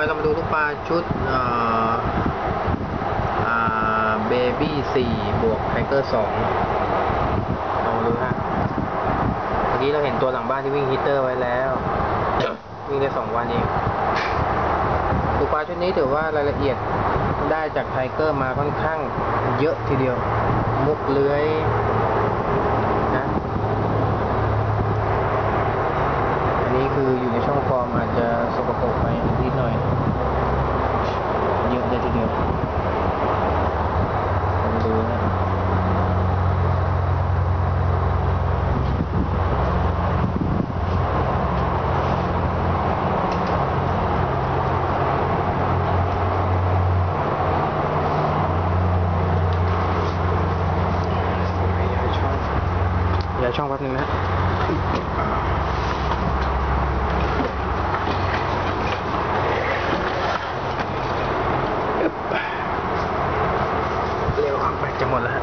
ไปเรามาดูลูกปลาชุดเบบี้สี่บวกไทเกอร์สองลองดูฮะเมื่อกี้เราเห็นตัวหลังบ้านที่วิ่งฮีตเตอร์ไว้แล้ว วิ่งได้สองวันเองลูกปลาชุดนี้ถือว่ารายละเอียดได้จากไทเกอร์มาค่อนข้างเยอะทีเดียว มุกเลื้อยนะ อันนี้ คืออยู่ในช่องฟอร์มอาจจะสกปรกไปนิดหน่อย เยอะเลยทีเดียวลองดูนะย้ายช่องย้ายช่องแป๊บนึงนะ เร็วครับแบตจะหมดแล้วฮะ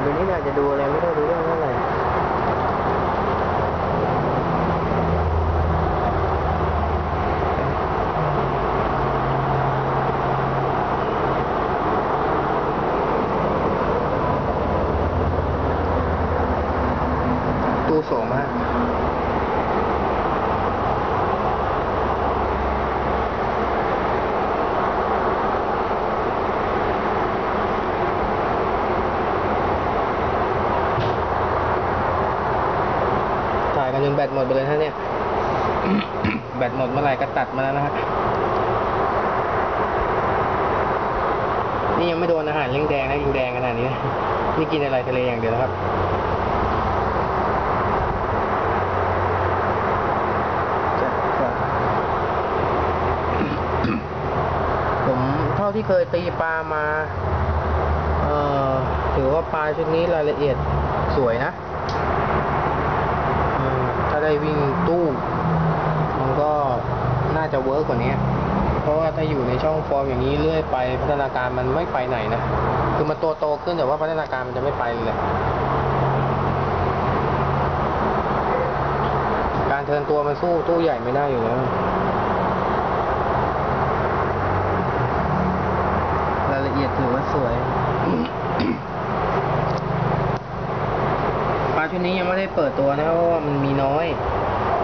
น้ำขุ่นตัวนี้อาจจะดูอะไรไม่ได้รู้เรื่องเท่าไหร่ตู้สองมาก กันจนแบตหมดไปเลยฮะเนี่ย แบตหมดเมื่อไหร่ก็ตัดมาแล้วนะฮะนี่ยังไม่โดนอาหารเลี้ยงแดงนะยิงแดงขนาดนี้นะนี่กินอะไรทะเลอย่างเดียวนะครับผมเท่าที่เคยตีปลามา เอ่อถือว่าปลาชุดนี้รายละเอียดสวยนะ ได้วิ่งตู้ มันก็น่าจะเวิร์กกว่านี้ เพราะว่าถ้าอยู่ในช่องฟอร์มอย่างนี้เรื่อยไป พัฒนาการมันไม่ไปไหนนะ คือมันตัวโตขึ้นแต่ว่าพัฒนาการมันจะไม่ไปเลย การเทินตัวมันสู้ตู้ใหญ่ไม่ได้อยู่แล้วรายละเอียดถือว่าสวย ปลา ชุดนี้ยังไม่ได้เปิดตัวนะเพราะว่ามันมีน้อย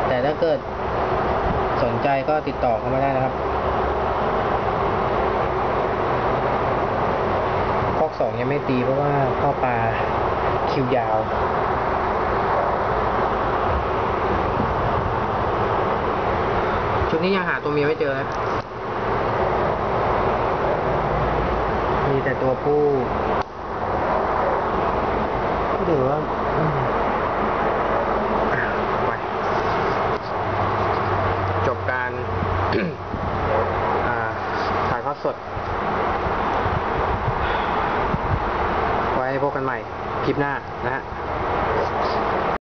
แต่ถ้าเกิดสนใจก็ติดต่อเข้ามาได้นะครับคอกสองยังไม่ตีเพราะว่าพ่อปลาคิวยาวชุดนี้ยังหาตัวเมียไม่เจอนะมีแต่ตัวผู้ก็ถือว่าอืมอะไปจบการ อ่าถ่ายทอด สด ไว้พบกันใหม่คลิปหน้านะฮะ